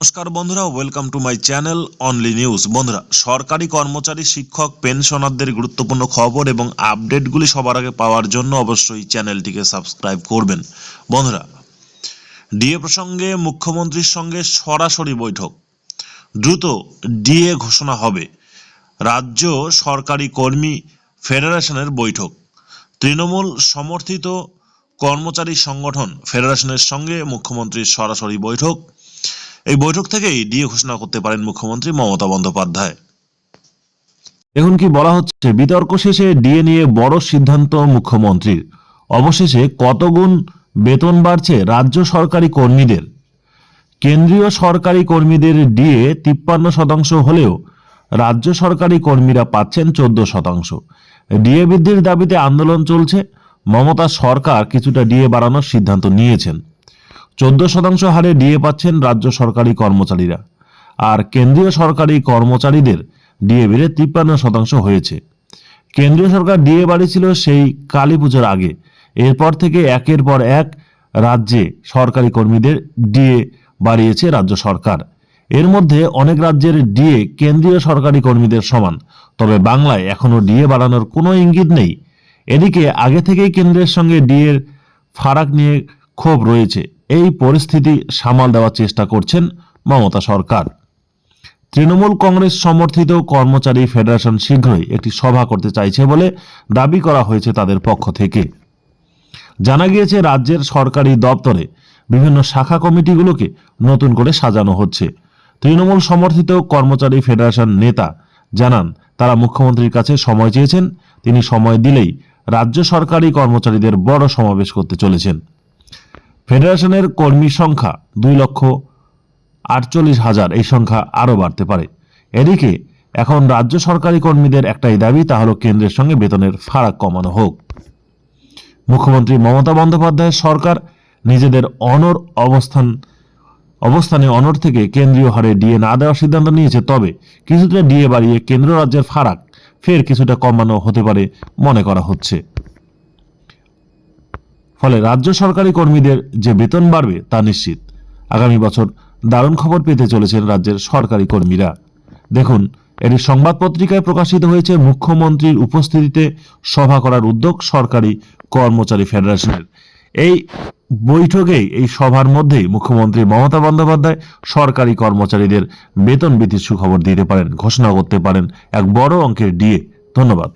নমস্কার বন্ধুরা welcome to my channel only news বন্ধুরা, সরকারি কর্মচারী, শিক্ষক পেনশনারদের গুরুত্বপূর্ণ খবর এবং আপডেটগুলি সবার আগে পাওয়ার জন্য অবশ্যই চ্যানেলটিকে সাবস্ক্রাইব করবেন। বন্ধুরা, ডিএ প্রসঙ্গে মুখ্যমন্ত্রীর সঙ্গে সরাসরি বৈঠক। দ্রুত ডিএ ঘোষণা হবে। রাজ্য সরকারি কর্মী ফেডারেশনের বৈঠক। তৃণমূল সমর্থিত কর্মচারী সংগঠন ফেডারেশনের সঙ্গে মুখ্যমন্ত্রীর সরাসরি বৈঠক। এই বৈঠক থেকেই ডিএ ঘোষণা করতে পারেন মুখ্যমন্ত্রী মমতা বন্দ্যোপাধ্যায়। এখন কি বলা হচ্ছে, বিতর্ক শেষে ডিএ নিয়ে বড় সিদ্ধান্ত মুখ্যমন্ত্রীর। অবশেষে কত গুণ বেতন বাড়ছে রাজ্য সরকারি কর্মীদের? কেন্দ্রীয় সরকারি কর্মীদের ডিএ তিপ্পান্ন শতাংশ হলেও রাজ্য সরকারি কর্মীরা পাচ্ছেন চোদ্দ শতাংশ। ডিএ বৃদ্ধির দাবিতে আন্দোলন চলছে। মমতা সরকার কিছুটা ডিএ বাড়ানোর সিদ্ধান্ত নিয়েছেন। চোদ্দ শতাংশ হারে ডিএ পাচ্ছেন রাজ্য সরকারি কর্মচারীরা। আর কেন্দ্রীয় সরকারি কর্মচারীদের ডিএ বেড়ে তিপ্পান্ন শতাংশ হয়েছে। কেন্দ্রীয় সরকার ডিএ বাড়িয়েছিল সেই কালী পুজোর আগে। এরপর থেকে একের পর এক রাজ্যে সরকারি কর্মীদের ডিএ বাড়িয়েছে রাজ্য সরকার। এর মধ্যে অনেক রাজ্যের ডিএ কেন্দ্রীয় সরকারি কর্মীদের সমান। তবে বাংলায় এখনও ডিএ বাড়ানোর কোনো ইঙ্গিত নেই। এদিকে আগে থেকেই কেন্দ্রের সঙ্গে ডিএর ফারাক নিয়ে ক্ষোভ রয়েছে। পরিস্থিতি সামাল দেওয়ার চেষ্টা করছেন মমতা সরকার। তৃণমূল কংগ্রেস সমর্থিত কর্মচারী ফেডারেশন শীঘ্রই একটি সভা করতে চাইছে বলে দাবি করা হয়েছে তাদের পক্ষ থেকে। জানা গিয়েছে, রাজ্যের সরকারি দপ্তরে বিভিন্ন শাখা কমিটিগুলোকে নতুন করে সাজানো হচ্ছে। তৃণমূল সমর্থিত কর্মচারী ফেডারেশন নেতা জানান, তারা মুখ্যমন্ত্রীর কাছে সময় চেয়েছেন। তিনি সময় দিলেই রাজ্য সরকারি কর্মচারীদের বড় সমাবেশ করতে চলেছেন। ফেডারেশনের কর্মী সংখ্যা দুই লক্ষ আটচল্লিশ হাজার। এই সংখ্যা আরও বাড়তে পারে। এদিকে, এখন রাজ্য সরকারি কর্মীদের একটাই দাবি, তা হলো কেন্দ্রের সঙ্গে বেতনের ফারাক কমানো হোক। মুখ্যমন্ত্রী মমতা বন্দ্যোপাধ্যায়ের সরকার নিজেদের অনর অবস্থান, অবস্থানে অনর থেকে কেন্দ্রীয় হারে ডিএ না দেওয়ার সিদ্ধান্ত নিয়েছে। তবে কিছুটা ডিএ বাড়িয়ে কেন্দ্র রাজ্যের ফারাক ফের কিছুটা কমানো হতে পারে মনে করা হচ্ছে। ফলে রাজ্য সরকারি কর্মীদের যে বেতন বাড়বে তা নিশ্চিত। আগামী বছর দারুণ খবর পেতে চলেছেন রাজ্যের সরকারি কর্মীরা। দেখুন, এটি সংবাদ পত্রিকায় প্রকাশিত হয়েছে মুখ্যমন্ত্রীর উপস্থিতিতে সভা করার উদ্যোগ সরকারি কর্মচারী ফেডারেশনের। এই বৈঠকেই, এই সভার মধ্যেই মুখ্যমন্ত্রী মমতা বন্দ্যোপাধ্যায় সরকারি কর্মচারীদের বেতন বৃদ্ধির সুখবর দিতে পারেন ঘোষণা করতে পারেন এক বড় অঙ্কের ডিএ। ধন্যবাদ।